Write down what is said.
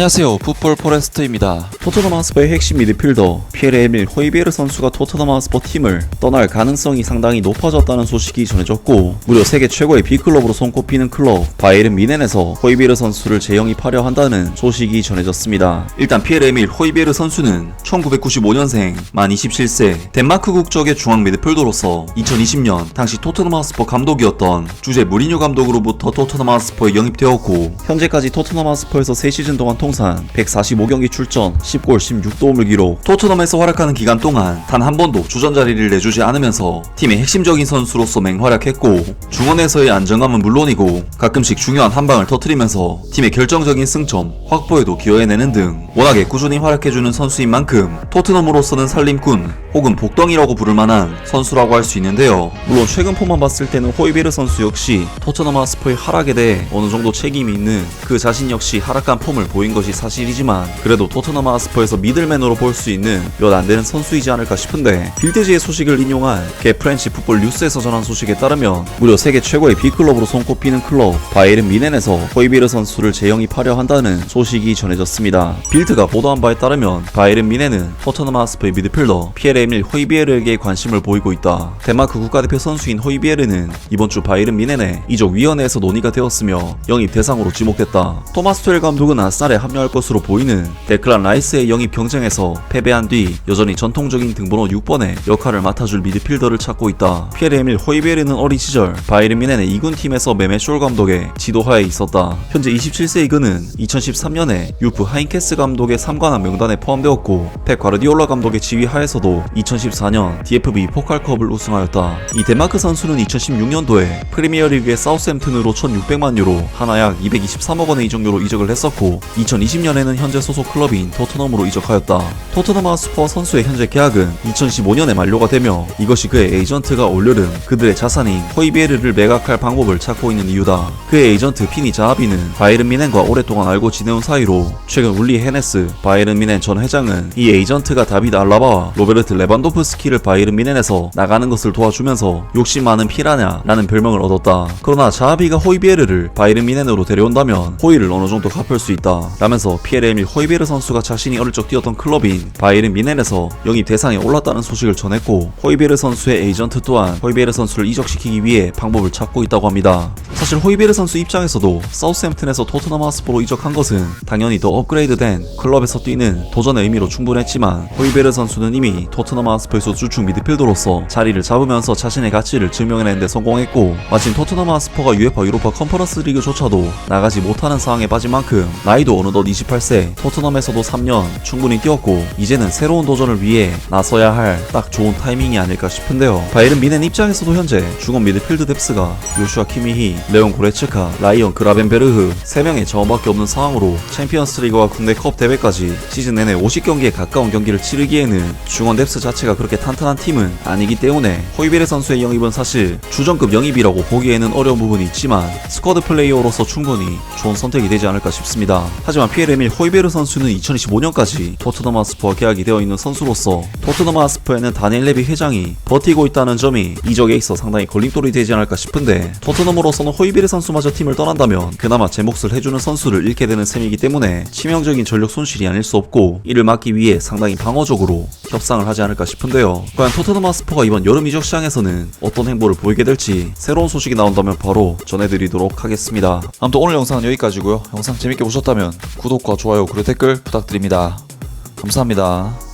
안녕하세요. 풋볼 포레스트입니다. 토트넘 하스퍼의 핵심 미드필더 피에르 에밀 호이베르 선수가 토트넘 하스퍼 팀을 떠날 가능성이 상당히 높아졌다는 소식이 전해졌고 무려 세계 최고의 B클럽으로 손꼽히는 클럽 바이에른 미넨에서 호이베르 선수를 재영입하려 한다는 소식이 전해졌습니다. 일단 피에르 에밀 호이베르 선수는 1995년생 만 27세 덴마크 국적의 중앙 미드필더로서 2020년 당시 토트넘 하스퍼 감독이었던 주제 무리뉴 감독으로부터 토트넘 하스퍼에 영입되었고 현재까지 토트넘 하스퍼에서 3시즌 동안 통산 145경기 출전 10골 16도움을 기록 토트넘에서 활약하는 기간 동안 단 한 번도 주전 자리를 내주지 않으면서 팀의 핵심적인 선수로서 맹활약했고 중원에서의 안정감은 물론이고 가끔씩 중요한 한 방을 터트리면서 팀의 결정적인 승점 확보에도 기여해내는 등 워낙에 꾸준히 활약해주는 선수인 만큼 토트넘으로서는 살림꾼 혹은 복덩이라고 부를 만한 선수라고 할 수 있는데요. 물론 최근 폼만 봤을 때는 호이베르 선수 역시 토트넘 하스퍼의 하락에 대해 어느 정도 책임이 있는 그 자신 역시 하락한 폼을 보인 것이 사실이지만 그래도 토트넘 하스퍼에서 미들맨으로 볼 수 있는 몇 안 되는 선수이지 않을까 싶은데 빌드지의 소식을 인용한 개 프렌치 풋볼 뉴스에서 전한 소식에 따르면 무려 세계 최고의 B클럽으로 손꼽히는 클럽 바이에른 미넨에서 호이베르 선수를 재영입하려 한다는 소식이 전해졌습니다. 빌드가 보도한 바에 따르면 바이에른 미넨은 토트넘 하스퍼의 미드필더 피에르 에밀 호이비에르에게 관심을 보이고 있다. 덴마크 국가대표 선수인 호이비에르는 이번 주 바이에른 미넨의 이적 위원회에서 논의가 되었으며 영입 대상으로 지목됐다. 토마스 투엘 감독은 아스날에 합류할 것으로 보이는 데클란 라이스의 영입 경쟁에서 패배한 뒤 여전히 전통적인 등번호 6번의 역할을 맡아줄 미드필더를 찾고 있다. 피에르 에밀 호이비에르는 어린 시절 바이에른 미넨의 2군 팀에서 메메쇼 감독의 지도하에 있었다. 현재 27세의 그는 2013년에 유프 하인케스 감독의 3관왕 명단에 포함되었고 펩 과르디올라 감독의 지휘 하에서도 2014년 DFB 포칼컵을 우승하였다. 이 덴마크 선수는 2016년도에 프리미어리그의 사우스햄튼으로 1,600만 유로, 하나 약 223억 원의 이적료로 이적을 했었고 2020년에는 현재 소속 클럽인 토트넘으로 이적하였다. 토트넘 하스퍼 선수의 현재 계약은 2015년에 만료가 되며 이것이 그의 에이전트가 올여름 그들의 자산인 호이비에르를 매각할 방법을 찾고 있는 이유다. 그의 에이전트 피니 자하비는 바이른 미넨과 오랫동안 알고 지내온 사이로 최근 울리 헤네스 바이른 미넨 전 회장은 이 에이전트가 다비드 알라바와 로베르트 레반도프스키를 바이른 미넨에서 나가는 것을 도와주면서 욕심 많은 피라냐라는 별명을 얻었다. 그러나 자하비가 호이비에르를 바이른 미넨으로 데려온다면 호이를 어느 정도 갚을 수 있다. 라면서 에밀 호이비에르 선수가 자신이 어릴 적 뛰었던 클럽인 바이른 미넨에서 영입 대상에 올랐다는 소식을 전했고 호이비에르 선수의 에이전트 또한 호이비에르 선수를 이적시키기 위해 방법을 찾고 있다고 합니다. 사실 호이비에르 선수 입장에서도 사우스햄튼에서 토트넘 하스퍼로 이적한 것은 당연히 더 업그레이드된 클럽에서 뛰는 도전의 의미로 충분했지만 호이베르 선수는 이미 토트넘 하스퍼에서 주축 미드필더로서 자리를 잡으면서 자신의 가치를 증명해내는데 성공했고 마침 토트넘 하스퍼가 UEFA 유로파 컨퍼런스 리그조차도 나가지 못하는 상황에 빠진 만큼 나이도 어느 덧 28세 토트넘에서도 3년 충분히 뛰었고 이제는 새로운 도전을 위해 나서야 할 딱 좋은 타이밍이 아닐까 싶은데요 바이른 미넨 입장에서도 현재 중원 미드필드 뎁스가 요슈아 키미히, 레온 고레츠카, 라이언 그라벤베르흐 3명의 자원밖에 없는 상황으로 챔피언스 리그와 국내 컵 대회까지 시즌 내내 50경기에 가까운 경기를 치르기에는 중원 뎁스 자체가 그렇게 탄탄한 팀은 아니기 때문에 호이베르 선수의 영입은 사실 주전급 영입이라고 보기에는 어려운 부분이 있지만 스쿼드 플레이어로서 충분히 좋은 선택이 되지 않을까 싶습니다. 하지만 피에르 에밀 호이베르 선수는 2025년까지 토트넘 하스퍼와 계약이 되어 있는 선수로서 토트넘 하스퍼에는 다니엘 레비 회장이 버티고 있다는 점이 이적에 있어 상당히 걸림돌이 되지 않을까 싶은데 토트넘으로서는 호이베르 선수마저 팀을 떠난다면 그나마 제 몫을 해주는 선수를 잃게 되는 셈이기 때문에 치명적인 전력 손실이 아닐 수 없고 이를 막기 위해 상당히 방어적으로 협상을 하지 않을까 싶은데요. 과연 토트넘 하스퍼가 이번 여름 이적 시장에서는 어떤 행보를 보이게 될지 새로운 소식이 나온다면 바로 전해드리도록 하겠습니다. 아무튼 오늘 영상은 여기까지고요. 영상 재밌게 보셨다면 구독과 좋아요 그리고 댓글 부탁드립니다. 감사합니다.